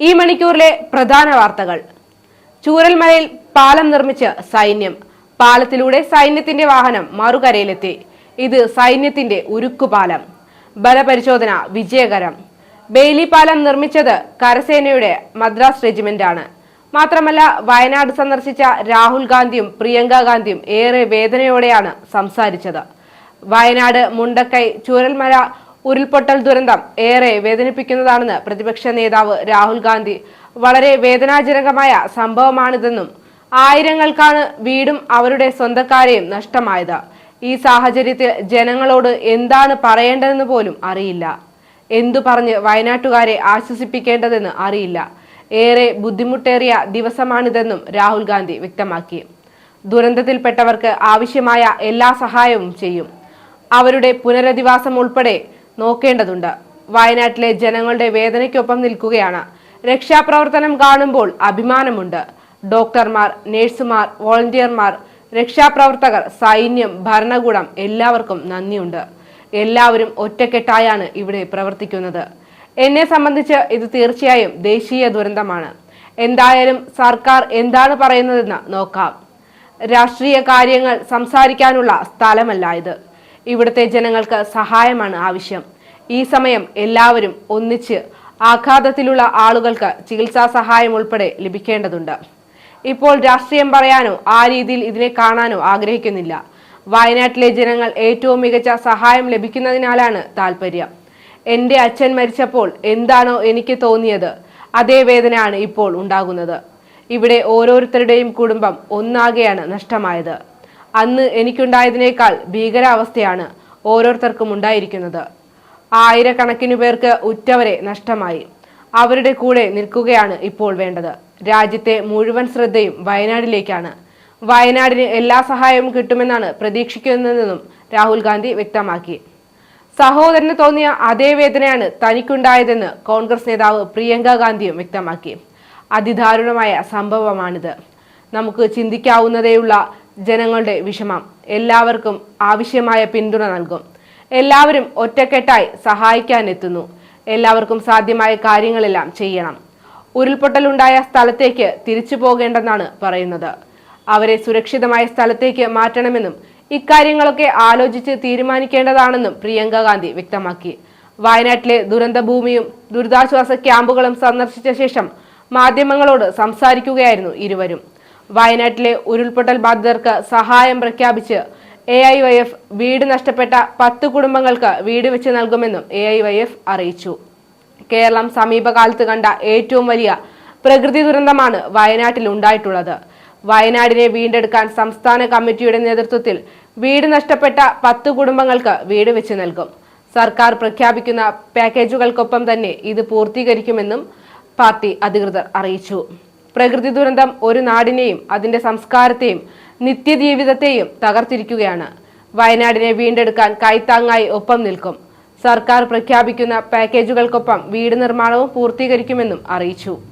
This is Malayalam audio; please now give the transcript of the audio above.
ഈ മണിക്കൂറിലെ പ്രധാന വാർത്തകൾ. ചൂരൽമലയിൽ പാലം നിർമ്മിച്ച് സൈന്യം പാലത്തിലൂടെ സൈന്യത്തിന്റെ വാഹനം മറുകരയിലെത്തി. ഇത് സൈന്യത്തിന്റെ ഉരുക്കുപാലം. ബലപരിശോധന വിജയകരം. ബെയിലി പാലം നിർമ്മിച്ചത് കരസേനയുടെ മദ്രാസ് റെജിമെന്റാണ്. മാത്രമല്ല വയനാട് സന്ദർശിച്ച രാഹുൽ ഗാന്ധിയും പ്രിയങ്ക ഗാന്ധിയും ഏറെ വേദനയോടെയാണ് സംസാരിച്ചത്. വയനാട് മുണ്ടക്കൈ ചൂരൽമല ഉരുൾപൊട്ടൽ ദുരന്തം ഏറെ വേദനിപ്പിക്കുന്നതാണെന്ന് പ്രതിപക്ഷ നേതാവ് രാഹുൽ ഗാന്ധി. വളരെ വേദനാജനകമായ സംഭവമാണിതെന്നും ആയിരങ്ങൾക്കാണ് വീടും അവരുടെ സ്വന്തക്കാരെയും നഷ്ടമായത്. ഈ സാഹചര്യത്തിൽ ജനങ്ങളോട് എന്താണ് പറയേണ്ടതെന്ന് പോലും അറിയില്ല. എന്തു പറഞ്ഞ് വയനാട്ടുകാരെ ആശ്വസിപ്പിക്കേണ്ടതെന്ന് അറിയില്ല. ഏറെ ബുദ്ധിമുട്ടേറിയ ദിവസമാണിതെന്നും രാഹുൽ ഗാന്ധി വ്യക്തമാക്കി. ദുരന്തത്തിൽപ്പെട്ടവർക്ക് ആവശ്യമായ എല്ലാ സഹായവും ചെയ്യും. അവരുടെ പുനരധിവാസം ഉൾപ്പെടെ നോക്കേണ്ടതുണ്ട്. വയനാട്ടിലെ ജനങ്ങളുടെ വേദനയ്ക്കൊപ്പം നിൽക്കുകയാണ്. രക്ഷാപ്രവർത്തനം കാണുമ്പോൾ അഭിമാനമുണ്ട്. ഡോക്ടർമാർ നഴ്സുമാർ വോളണ്ടിയർമാർ രക്ഷാപ്രവർത്തകർ സൈന്യം ഭരണകൂടം എല്ലാവർക്കും നന്ദിയുണ്ട്. എല്ലാവരും ഒറ്റക്കെട്ടായാണ് ഇവിടെ പ്രവർത്തിക്കുന്നത്. എന്നെ സംബന്ധിച്ച് ഇത് തീർച്ചയായും ദേശീയ ദുരന്തമാണ്. എന്തായാലും സർക്കാർ എന്താണ് പറയുന്നതെന്ന് നോക്കാം. രാഷ്ട്രീയ കാര്യങ്ങൾ സംസാരിക്കാനുള്ള സ്ഥലമല്ല ഇത്. ഇവിടുത്തെ ജനങ്ങൾക്ക് സഹായമാണ് ആവശ്യം. ഈ സമയം എല്ലാവരും ഒന്നിച്ച് ആഘാതത്തിലുള്ള ആളുകൾക്ക് ചികിത്സാ സഹായം ഉൾപ്പെടെ ലഭിക്കേണ്ടതുണ്ട്. ഇപ്പോൾ രാഷ്ട്രീയം പറയാനോ ആ രീതിയിൽ ഇതിനെ കാണാനോ ആഗ്രഹിക്കുന്നില്ല. വയനാട്ടിലെ ജനങ്ങൾ ഏറ്റവും മികച്ച സഹായം ലഭിക്കുന്നതിനാലാണ് താല്പര്യം എന്റെ അച്ഛൻ മരിച്ചപ്പോൾ എന്താണോ എനിക്ക് തോന്നിയത് അതേ വേദനയാണ് ഇപ്പോൾ ഉണ്ടാകുന്നത്. ഇവിടെ ഓരോരുത്തരുടെയും കുടുംബം ഒന്നാകെയാണ് നഷ്ടമായത്. അന്ന് എനിക്കുണ്ടായതിനേക്കാൾ ഭീകരാവസ്ഥയാണ് ഓരോരുത്തർക്കും ഉണ്ടായിരിക്കുന്നത്. ആയിരക്കണക്കിനു പേർക്ക് ഉറ്റവരെ നഷ്ടമായി. അവരുടെ കൂടെ നിൽക്കുകയാണ് ഇപ്പോൾ വേണ്ടത്. രാജ്യത്തെ മുഴുവൻ ശ്രദ്ധയും വയനാടിലേക്കാണ്. വയനാടിന് എല്ലാ സഹായവും കിട്ടുമെന്നാണ് പ്രതീക്ഷിക്കുന്നതെന്നും രാഹുൽ ഗാന്ധി വ്യക്തമാക്കി. സഹോദരന് തോന്നിയ അതേ വേദനയാണ് തനിക്കുണ്ടായതെന്ന് കോൺഗ്രസ് നേതാവ് പ്രിയങ്ക ഗാന്ധിയും വ്യക്തമാക്കി. അതിദാരുണമായ സംഭവമാണിത്. നമുക്ക് ചിന്തിക്കാവുന്നതേയുള്ള ജനങ്ങളുടെ വിഷമം എല്ലാവർക്കും ആവശ്യമായ പിന്തുണ നൽകും. എല്ലാവരും ഒറ്റക്കെട്ടായി സഹായിക്കാൻ എത്തുന്നു എല്ലാവർക്കും സാധ്യമായ കാര്യങ്ങളെല്ലാം ചെയ്യണം. ഉരുൾപൊട്ടലുണ്ടായ സ്ഥലത്തേക്ക് തിരിച്ചു പോകേണ്ടെന്നാണ് പറയുന്നത്. അവരെ സുരക്ഷിതമായ സ്ഥലത്തേക്ക് മാറ്റണമെന്നും ഇക്കാര്യങ്ങളൊക്കെ ആലോചിച്ച് തീരുമാനിക്കേണ്ടതാണെന്നും പ്രിയങ്ക ഗാന്ധി വ്യക്തമാക്കി. വയനാട്ടിലെ ദുരന്തഭൂമിയും ദുരിതാശ്വാസ ക്യാമ്പുകളും സന്ദർശിച്ച ശേഷം മാധ്യമങ്ങളോട് സംസാരിക്കുകയായിരുന്നു ഇരുവരും. വയനാട്ടിലെ ഉരുൾപൊട്ടൽ ബാധിതർക്ക് സഹായം പ്രഖ്യാപിച്ച് എ ഐ വൈ എഫ് വീട് നഷ്ടപ്പെട്ട പത്ത് കുടുംബങ്ങൾക്ക് വീട് വെച്ച് നൽകുമെന്നും എ ഐ വൈ എഫ് അറിയിച്ചു. കേരളം സമീപകാലത്ത് കണ്ട ഏറ്റവും വലിയ പ്രകൃതി ദുരന്തമാണ് വയനാട്ടിൽ ഉണ്ടായിട്ടുള്ളത്. വയനാടിനെ വീണ്ടെടുക്കാൻ സംസ്ഥാന കമ്മിറ്റിയുടെ നേതൃത്വത്തിൽ വീട് നഷ്ടപ്പെട്ട പത്ത് കുടുംബങ്ങൾക്ക് വീട് വെച്ച് നൽകും. സർക്കാർ പ്രഖ്യാപിക്കുന്ന പാക്കേജുകൾക്കൊപ്പം തന്നെ ഇത് പൂർത്തീകരിക്കുമെന്നും പാർട്ടി അധികൃതർ അറിയിച്ചു. പ്രകൃതി ദുരന്തം ഒരു നാടിനെയും അതിന്റെ സംസ്കാരത്തെയും നിത്യജീവിതത്തെയും തകർത്തിരിക്കുകയാണ്. വയനാടിനെ വീണ്ടെടുക്കാൻ കൈത്താങ്ങായി ഒപ്പം നിൽക്കും. സർക്കാർ പ്രഖ്യാപിക്കുന്ന പാക്കേജുകൾക്കൊപ്പം വീട് നിർമ്മാണവും പൂർത്തീകരിക്കുമെന്നും അറിയിച്ചു.